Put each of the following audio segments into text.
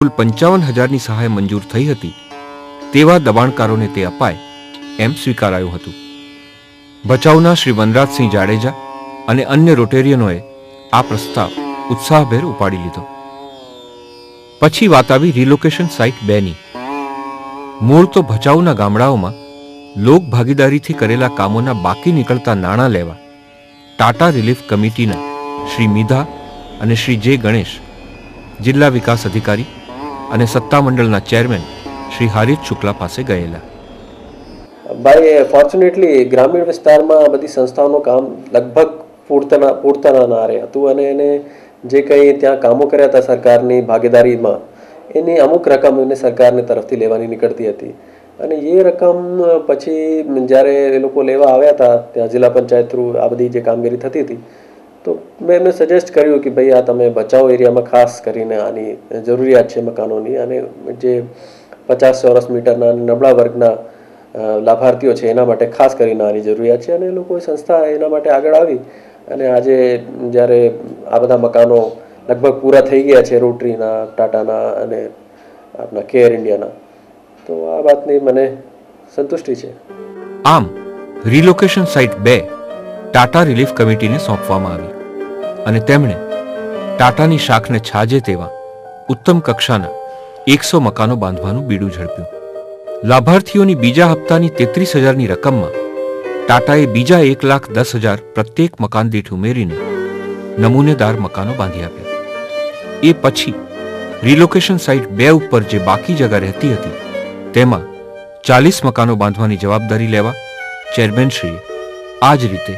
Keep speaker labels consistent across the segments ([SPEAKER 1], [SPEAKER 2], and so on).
[SPEAKER 1] કુલ પંચાવન હજારની સહાય મંજૂર થઈ હતી. તેવા દબાણકારોને તે અપાય એમ સ્વીકારાયું હતું. ભચાઉના શ્રી વનરાજસિંહ જાડેજા અને અન્ય રોટેરિયનોએ આ પ્રસ્તાવ ઉત્સાહભેર ઉપાડી લીધો. પછી વાત આવી રિલોકેશન સાઇટ બેની મૂળ તો ભચાઉના ગામડાઓમાં લોક ભાગીદારીથી કરેલા કામોના બાકી નીકળતા નાણાં લેવા, ટાટા રિલીફ કમિટીના શ્રી મીધા અને શ્રી જે ગણેશ, જિલ્લા વિકાસ અધિકારી અને સત્તામંડળના ચેરમેન શ્રી હારિત શુક્લા પાસે ગયેલા.
[SPEAKER 2] ભાઈ ફોર્ચ્યુનેટલી ગ્રામીણ વિસ્તારમાં બધી સંસ્થાઓનું કામ લગભગ પૂરતાના પૂરતાના ના રહે. હતું અને એને જે કંઈ ત્યાં કામો કર્યા હતા સરકારની ભાગીદારીમાં, એની અમુક રકમ એને સરકારની તરફથી લેવાની નીકળતી હતી. અને એ રકમ પછી જ્યારે એ લોકો લેવા આવ્યા હતા, ત્યાં જિલ્લા પંચાયત થ્રુ આ બધી જે કામગીરી થતી હતી તો મેં એમને સજેસ્ટ કર્યું કે ભાઈ આ તમે બચાવ એરિયામાં, ખાસ કરીને આની જરૂરિયાત છે મકાનોની. અને જે પચાસ ચોરસ મીટરના નબળા વર્ગના લાભાર્થીઓ છે એના માટે ખાસ કરીને આની જરૂરિયાત છે. અને એ લોકો સંસ્થા એના માટે આગળ આવી. અને આજે જ્યારે આ બધા મકાનો લગભગ પૂરા થઈ ગયા છે, રોટરીના, ટાટાના અને આપણા કેર ઇન્ડિયાના તો આ વાતની મને સંતુષ્ટિ છે.
[SPEAKER 1] આમ રિલોકેશન સાઇટ બે ટાટા રિલીફ કમિટીને સોંપવામાં આવી. અને તેમણે ટાટાની શાખને છાજે તેવા ઉત્તમ કક્ષાના એકસો મકાનો બાંધવાનું બીડું ઝડપ્યું. લાભાર્થીઓની બીજા હપ્તાની તેત્રીસ હજારની રકમમાં ટાટાએ બીજા એક લાખ દસ હજાર પ્રત્યેક મકાન દીઠ ઉમેરીને નમૂનેદાર મકાનો બાંધી આપ્યા. એ પછી રિલોકેશન સાઇટ બે ઉપર જે બાકી જગા રહેતી હતી, તેમાં ચાલીસ મકાનો બાંધવાની જવાબદારી લેવા ચેરમેનશ્રીએ આ જ રીતે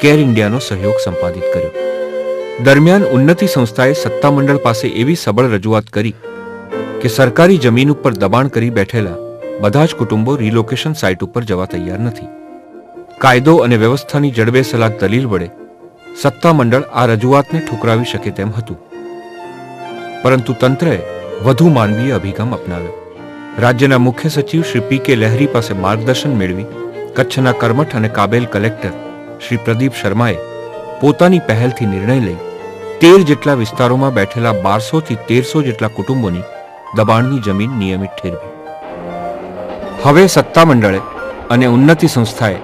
[SPEAKER 1] કેર ઇન્ડિયાનો સહયોગ સંપાદિત કર્યો. દરમિયાન ઉન્નતિ સંસ્થાએ સત્તામંડળ પાસે એવી સબળ રજૂઆત કરી કે સરકારી જમીન ઉપર દબાણ કરી બેઠેલા બધા જ કુટુંબો રિલોકેશન સાઇટ ઉપર જવા તૈયાર નથી. કાયદો અને વ્યવસ્થાની જડબે સલાક દલીલ વડે સત્તામંડળ આ રજૂઆતને ઠુકરાવી શકે તેમ હતું. પરંતુ તંત્રએ વધુ માનવીય અભિગમ અપનાવ્યો. રાજ્યના મુખ્ય સચિવ શ્રી પી કે લહેરી પાસે માર્ગદર્શન મેળવી કચ્છના કર્મઠ અને કાબેલ કલેક્ટર શ્રી પ્રદીપ શર્માએ પોતાની પહેલથી નિર્ણય લઈ તેર જેટલા વિસ્તારોમાં બેઠેલા બારસો થી તેરસો જેટલા કુટુંબોની દબાણની જમીન નિયમિત ઠેરવી. હવે સત્તામંડળે અને ઉન્નતિ સંસ્થાએ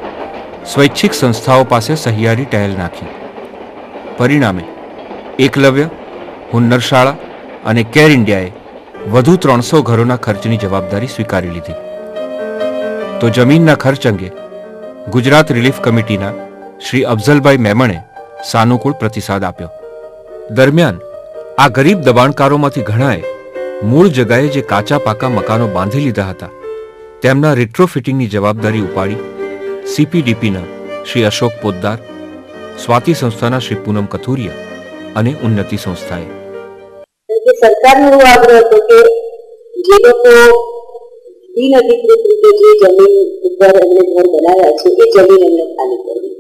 [SPEAKER 1] સ્વૈચ્છિક સંસ્થાઓ પાસે સહિયારી ટહેલ નાખી. પરિણામે એકલવ્ય હુન્નર શાળા અને કેર ઇન્ડિયાએ વધુ ત્રણસો ઘરોના ખર્ચની જવાબદારી સ્વીકારી લીધી. તો જમીનના ખર્ચ અંગે ગુજરાત રિલીફ કમિટીના શ્રી અફઝલભાઈ મેમણે સાનુકૂળ પ્રતિસાદ આપ્યો. દરમિયાન, આ ગરીબ દબાણકારોમાંથી ઘણાએ મૂળ જગાએ જે કાચા પાકા મકાનો બાંધી લીધા હતા, તેમના રિટ્રોફિટિંગની જવાબદારી ઉપાડી સીપીડીપીના શ્રી અશોક પોદ્દાર, સ્વાતિ સંસ્થાના શ્રી પૂનમ કથુરિયા અને ઉન્નતિ સંસ્થાએ.
[SPEAKER 3] સરકારનો આગ્રહ હતો કે જે લોકો બિનઅધિકૃત રીતે જે જમીન ઉપર એમને ઘર બનાવ્યા છે, એ જમીન એમને ખાલી કરવી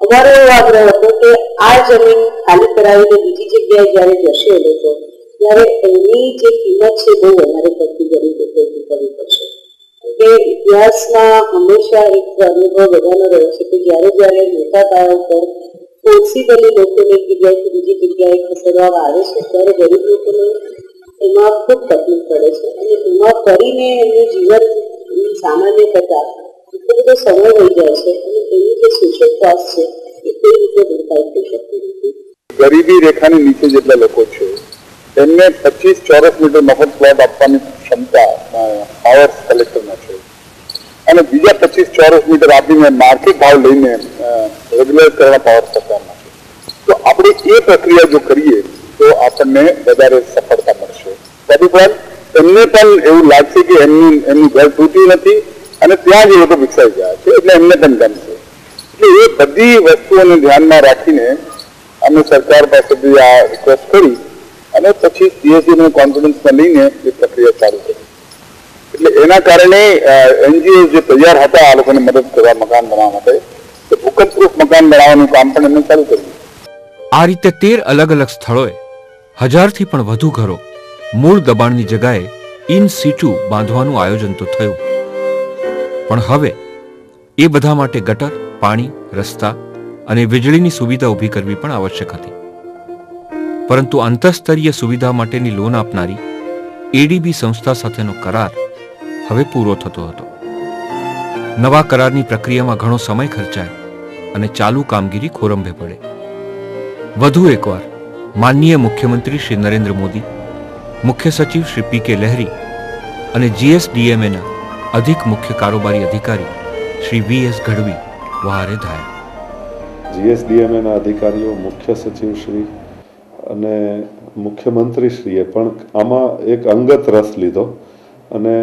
[SPEAKER 3] અમારો એવો આગ્રહ હતો કે આ જમીન ખાલી કરાવીને બીજી જગ્યાએ જ્યારે જશે એ લોકો, ત્યારે એની જે કિંમત છે બહુ વધારે પડતી જરૂર ઉપયોગી કરવી પડશે. કે ઇતિહાસમાં હંમેશા એક અનુભવ બધાનો રહ્યો છે કે જ્યારે જ્યારે મોટા પાયા ઉપર પોસિબલી લોકોને એક જગ્યાએથી બીજી જગ્યાએ ખસેડવામાં આવે છે, ત્યારે ગરીબ લોકોને એમાં ખૂબ તકલીફ પડે છે. અને એમાં કરીને એમનું જીવન સામાન્ય કરતા એટલો બધો સમય વહી જાય છે. અને એની જે સોશિયલ કોસ્ટ છે
[SPEAKER 4] ગરીબી રેખાની નીચે જેટલા લોકો છે એમને પચીસ ચોરસ મીટર મફત પ્લોટ આપવાની ક્ષમતા પાવર કલેક્ટરમાં છે. અને બીજા પચીસ ચોરસ મીટર આપીને માર્કેટ ભાવ લઈને રેગ્યુલર કરવા પાવર સરકારમાં છે. તો આપણે એ પ્રક્રિયા જો કરીએ, તો આપણને વધારે સફળતા મળશે. તદુપરાંત એમને પણ એવું લાગશે કે એમનું એમનું ઘર તૂટ્યું નથી અને ત્યાં જ એ લોકો વિકસાઈ ગયા છે, એટલે એમને પણ ગમશે. એટલે એ બધી વસ્તુઓને ધ્યાનમાં રાખીને અમે સરકાર પાસેથી આ રિક્વેસ્ટ કરી અને પછી સીએસસીને કોન્ફિડન્સમાં લઈને એ પ્રક્રિયા ચાલુ કરી. એટલે એના કારણે એનજીઓ જે તૈયાર હતા, આ લોકોને મદદ કરવા મકાન બનાવવા માટે તો ભૂકંપપ્રૂફ મકાન બનાવવાનું કામ પણ એમને ચાલુ કર્યું.
[SPEAKER 1] આ રીતે તેર અલગ અલગ સ્થળોએ હજારથી પણ વધુ ઘરો મૂળ દબાણની જગાએ ઇન સિટુ બાંધવાનું આયોજન તો થયું. પણ હવે એ બધા માટે ગટર પાણી, રસ્તા અને વીજળીની સુવિધા ઊભી કરવી પણ આવશ્યક હતી. પરંતુ આંતરસ્તરીય સુવિધા માટેની લોન આપનારી એડીબી સંસ્થા સાથેનો કરાર હવે પૂરો થતો હતો. નવા કરારની પ્રક્રિયામાં ઘણો સમય ખર્ચાય અને ચાલુ કામગીરી ખોરંભે પડે. વધુ એકવાર, માનનીય મુખ્યમંત્રી શ્રી નરેન્દ્ર મોદી, મુખ્ય સચિવ શ્રી પી કે લહેરી અને જીએસડીએમએના અધિક મુખ્ય કારોબારી અધિકારી શ્રી વી એસ ગઢવી વહારે ધાયા
[SPEAKER 5] જીએસડીએમએના અધિકારીઓ, મુખ્ય સચિવશ્રી અને મુખ્યમંત્રીશ્રીએ પણ આમાં એક અંગત રસ લીધો અને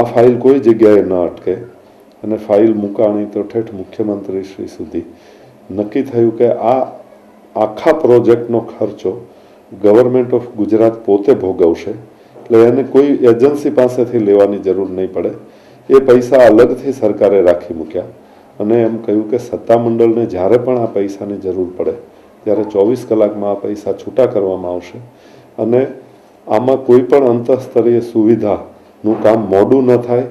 [SPEAKER 5] આ ફાઇલ કોઈ જગ્યાએ ન અટકે અને ફાઇલ મુકાણી તો ઠેઠ મુખ્યમંત્રીશ્રી સુધી. નક્કી થયું કે આ આખા પ્રોજેક્ટનો ખર્ચો ગવર્મેન્ટ ઓફ ગુજરાત પોતે ભોગવશે, એટલે એને કોઈ એજન્સી પાસેથી લેવાની જરૂર નહીં પડે. એ પૈસા અલગથી સરકારે રાખી મૂક્યા. અને એમ કહ્યું કે સત્તામંડળને જ્યારે પણ આ પૈસાની જરૂર પડે, ત્યારે ચોવીસ કલાકમાં આ પૈસા છૂટા કરવામાં આવશે. અને આમાં કોઈ પણ અંતઃસ્તરીય સુવિધાનું કામ મોડું ન થાય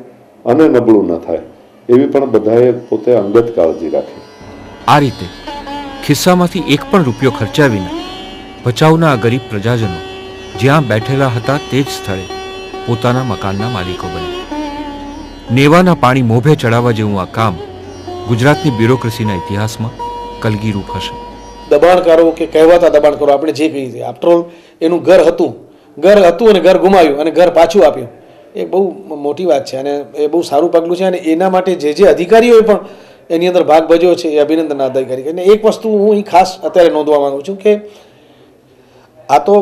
[SPEAKER 5] અને નબળું ન થાય, એવી પણ બધાએ પોતે અંગત કાળજી રાખી.
[SPEAKER 1] આ રીતે ખિસ્સામાંથી એક પણ રૂપિયો ખર્ચ્યા વિના ભચાઉના આ ગરીબ પ્રજાજનો જ્યાં બેઠેલા હતા તે જ સ્થળે પોતાના મકાનના માલિકો બન્યા. નેવાના પાણી મોભે ચડાવવા જેવું આ કામ ગુજરાતની બ્યુરોક્રેસીના ઇતિહાસમાં કલગીરૂપ હશે.
[SPEAKER 6] દબાણકારો કે કહેવાતા દબાણકારો, આપણે જે કહીએ છીએ આફ્ટરઓલ એનું ઘર હતું. ઘર હતું અને ઘર ગુમાવ્યું અને ઘર પાછું આપ્યું. એ બહુ મોટી વાત છે અને એ બહુ સારું પગલું છે અને એના માટે જે જે અધિકારીઓએ પણ એની અંદર ભાગ ભજ્યો છે એ અભિનંદન અધિકારી અને એક વસ્તુ હું અહીં ખાસ અત્યારે નોંધવા માંગુ છું કે આ તો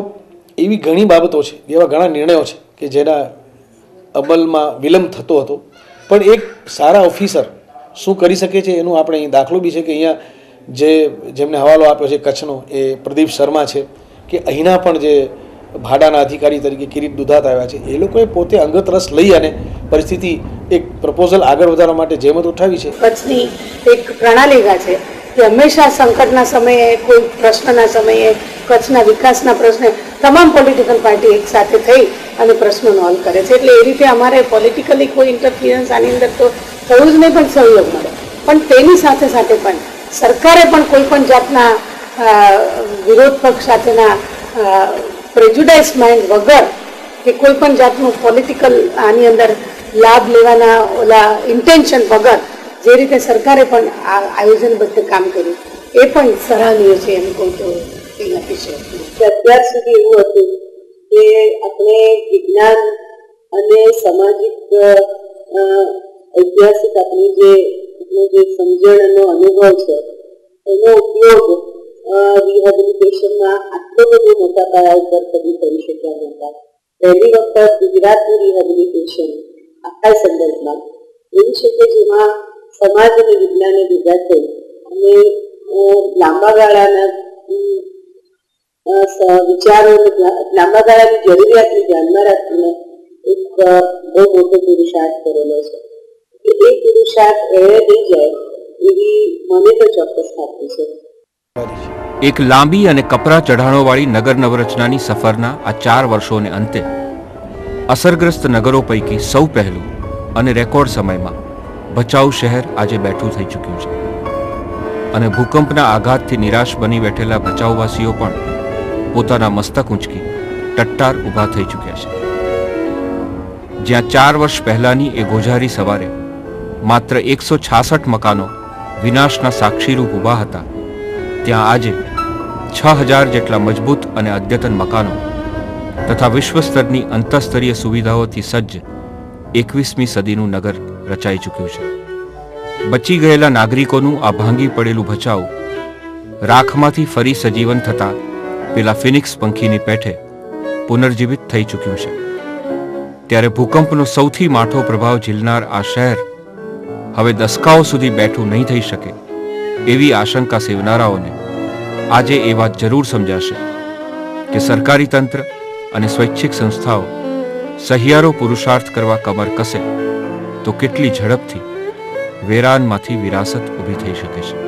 [SPEAKER 6] એવી ઘણી બાબતો છે, એવા ઘણા નિર્ણયો છે કે જેના અમલમાં વિલંબ થતો હતો. પણ એક સારા ઓફિસર શું કરી શકે છે એનું આપણે અહીં દાખલો બી છે કે અહીંયા જે જેમને હવાલો આપ્યો છે કચ્છનો એ પ્રદીપ શર્મા છે કે અહીંના પણ જે ભાડાના અધિકારી તરીકે કિરીટ દુધાત આવ્યા છે, એ લોકોએ પોતે અંગત રસ લઈ અને પરિસ્થિતિ એક પ્રપોઝલ આગળ વધારવા માટે જેમત ઉઠાવી છે.
[SPEAKER 3] કચ્છની એક પ્રણાલિકા છે કે હંમેશા સંકટના સમયે, કોઈ પ્રશ્નના સમયે, કચ્છના વિકાસના પ્રશ્ને તમામ પોલિટિકલ પાર્ટી એક સાથે થઈ અને પ્રશ્નોનો હલ કરે છે. એટલે એ રીતે અમારે પોલિટિકલી કોઈ ઇન્ટરફિયરન્સ આની અંદર તો થયું જ નહીં પણ સહયોગ મળે. પણ તેની સાથે સાથે પણ સરકારે પણ કોઈ પણ જાતના વિરોધ પક્ષ સાથેના પ્રેજ્યુડાઇઝ માઇન્ડ વગર કે કોઈ પણ જાતનું પોલિટિકલ આની અંદર લાભ લેવાના ઓલા ઇન્ટેન્શન વગર જે રીતે સરકારે પણ આ આયોજનબદ્ધ કામ કર્યું, એ પણ સરાહનીય છે એમ કહું તો એ લખી છે. અત્યાર સુધી એવું હતું કે આપણે વિજ્ઞાન અને સામાજિક ઐતિહાસિક આપણી જે આપણું જે સમજણનો અનુભવ છે, એનો ઉપયોગ રિહેબિલિટેશનમાં આટલો બધો મોટા પાયા ઉપર કદી કરી શક્યા નહોતા. પહેલી વખત ગુજરાતનું રિહેબિલિટેશન આખા સંદર્ભમાં એવું છે કે જેમાં સમાજ અને વિજ્ઞાને ભેગા થઈ અને લાંબા ગાળાના ધ્યા- લાંબા ગાળાની જરૂરિયાતને ધ્યાનમાં રાખીને એક બહુ મોટો પુરુષાર્થ કરેલો છે.
[SPEAKER 1] એક લાંબી અને કપરા ચઢાણોવાળી નગર નવરચનાની સફરના આ ચાર વર્ષોને અંતે અસરગ્રસ્ત નગરો પૈકી સૌ પહેલું અને રેકોર્ડ સમયમાં ભચાઉ શહેર આજે બેઠું થઈ ચૂક્યું છે. અને ભૂકંપના આઘાતથી નિરાશ બની બેઠેલા ભચાઉવાસીઓ પણ પોતાના મસ્તક ઊંચકી ટટ્ટાર ઊભા થઈ ચૂક્યા છે. જ્યાં ચાર વર્ષ પહેલાની એ ગોઝારી સવારે માત્ર એકસો છાસઠ મકાનો વિનાશના સાક્ષીરૂપ ઊભા હતા. ત્યાં આજે છ હજાર જેટલા મજબૂત અને અદ્યતન મકાનો તથા વિશ્વ સ્તરની અંતઃસ્તરીય સુવિધાઓથી સજ્જ એકવીસમી સદીનું નગર રચાઈ ચૂક્યું છે. બચી ગયેલા નાગરિકોનું આ ભાંગી પડેલું ભચાઉ રાખમાંથી ફરી સજીવન થતા પેલા ફિનિક્સ પંખીની પેઠે પુનર્જીવિત થઈ ચૂક્યું છે. ત્યારે ભૂકંપનો સૌથી માઠો પ્રભાવ ઝીલનાર આ શહેર હવે દસકાઓ સુધી બેઠું નહીં થઈ શકે એવી આશંકા સેવનારાઓને આજે એ વાત જરૂર સમજાશે કે સરકારી તંત્ર અને સ્વૈચ્છિક સંસ્થાઓ સહિયારો પુરુષાર્થ કરવા કમર કસે તો કેટલી ઝડપથી વેરાનમાંથી વિરાસત ઊભી થઈ શકે છે.